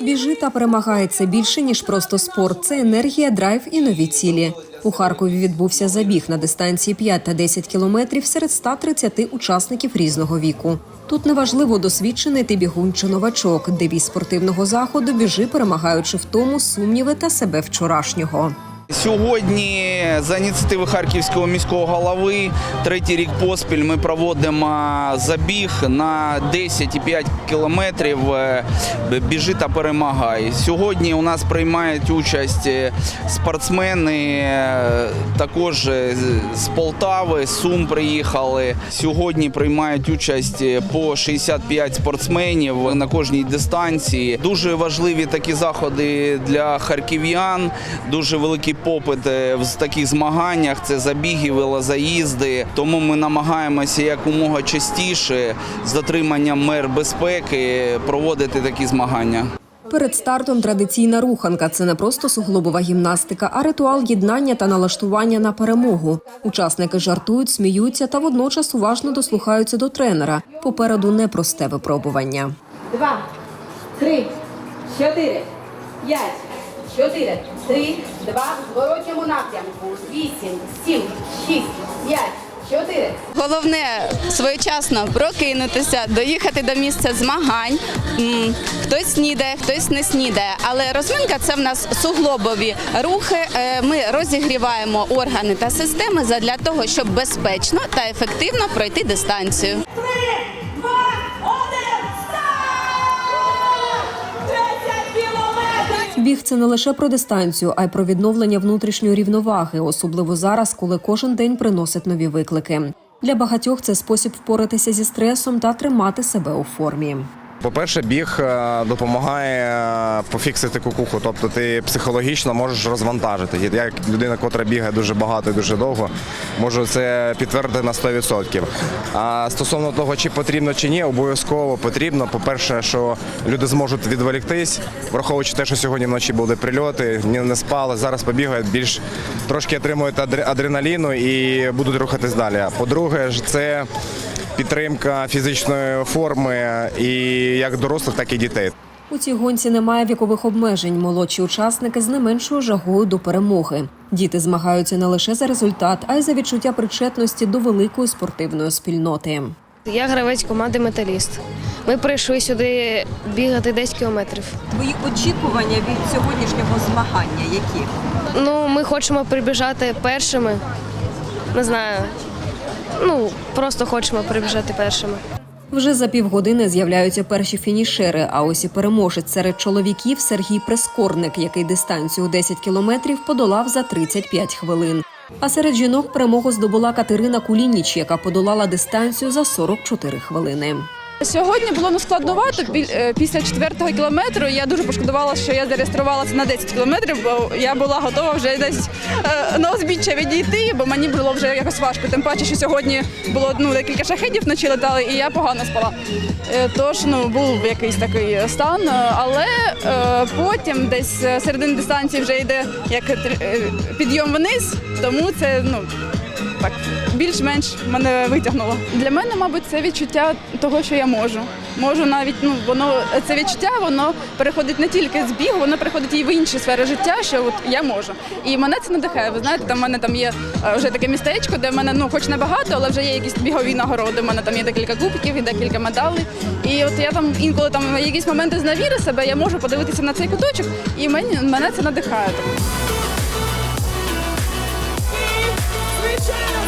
Біжи та перемагає це більше ніж просто спорт. Це енергія, драйв і нові цілі. У Харкові відбувся забіг на дистанції 5 та 10 кілометрів серед 130 учасників різного віку. Тут неважливо досвідчений ти бігун чи новачок. Девіз спортивного заходу біжи, перемагаючи в тому сумніви та себе вчорашнього. Сьогодні за ініціативи Харківського міського голови третій рік поспіль ми проводимо забіг на 10,5 кілометрів е, біжи та перемагай. Сьогодні у нас приймають участь е, спортсмени е, також з- Полтави, з Сум приїхали. Сьогодні приймають участь по 65 спортсменів на кожній дистанції. Дуже важливі такі заходи для харків'ян. Дуже великий попит е, в таких змаганнях. Це забіги, велозаїзди. Тому ми намагаємося якомога частіше з дотриманням мер безпеки проводити такі змагання. Перед стартом традиційна руханка це не просто суглобова гімнастика, а ритуал єднання та налаштування на перемогу. Учасники жартують, сміються та водночас уважно дослухаються до тренера. Попереду непросте випробування. два, три, чотири, п'ять, чотири, три, два, в зворотньому напрямку, вісім, сім, шість, п'ять, чотири. Головне своєчасно прокинутися, доїхати до місця змагань. Хтось снідає, хтось не снідає. Але розминка це в нас суглобові рухи. Е, Ми розігріваємо органи та системи задля того, щоб безпечно та ефективно пройти дистанцію. Біг це не лише про дистанцію, а й про відновлення внутрішньої рівноваги, особливо зараз, коли кожен день приносить нові виклики. Для багатьох це спосіб впоратися зі стресом та тримати себе у формі. По-перше, біг е, допомагає е, пофіксити кукуху, тобто ти психологічно можеш розвантажити. Я як людина, котра бігає дуже багато і дуже довго, можу це підтвердити на 100%. А стосовно того, чи потрібно чи ні, обов'язково потрібно. По-перше, що люди зможуть відволіктись, враховуючи те, що сьогодні вночі були прильоти, не спали. Зараз побігають більш трошки отримують адреналіну і будуть рухатись далі. По-друге, це підтримка фізичної форми і як дорослих, так і дітей. У цій гонці немає вікових обмежень. Молодші учасники з не меншою жагою до перемоги. Діти змагаються не лише за результат, а й за відчуття причетності до великої спортивної спільноти. Я гравець команди Металіст. Ми прийшли сюди бігати 10 кілометрів. Твої очікування від сьогоднішнього змагання які? Ну, ми хочемо прибіжати першими. Не знаю. Ну, просто хочемо прибіжати першими. Вже за півгодини з'являються перші фінішери. А ось і переможець серед чоловіків Сергій Прискорник, який дистанцію 10 кілометрів подолав за 35 хвилин. А серед жінок перемогу здобула Катерина Кулініч, яка подолала дистанцію за 44 хвилини. Сьогодні було складновато. Бі- е, Після четвертого кілометру я дуже пошкодувала, що я зареєструвалася на 10 кілометрів, бо я була готова вже десь е, на узбіччя відійти, бо мені було вже якось важко. Тим паче, що сьогодні було ну, декілька шахедів вночі летали, і я погано спала. Е, Тож ну, був якийсь такий стан. Але потім десь середини дистанції вже йде як підйом вниз, тому це ну, так більш-менш мене витягнуло. Для мене, мабуть, це відчуття того, що я можу. Можу навіть ну воно це відчуття, воно переходить не тільки з бігу, воно переходить і в інші сфери життя, що от я можу. І мене це надихає. Ви знаєте, там в мене там є е, вже таке містечко, де в мене ну хоч не багато, але вже є якісь бігові нагороди. У мене там є декілька кубків і декілька медалей. І от я там інколи там якісь моменти зневіри себе, я можу подивитися на цей куточок, і мені мене це надихає. shine.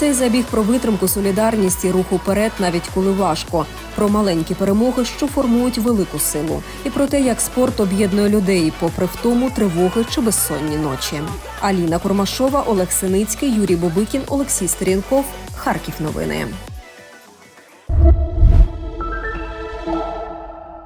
Цей забіг про витримку, солідарність і рух уперед, навіть коли важко, про маленькі перемоги, що формують велику силу, і про те, як спорт об'єднує людей, попри втому, тривоги чи безсонні ночі. Аліна Кормашова, Олег Синицький, Юрій Бобикін, Олексій Стерінков. Харків. Новини.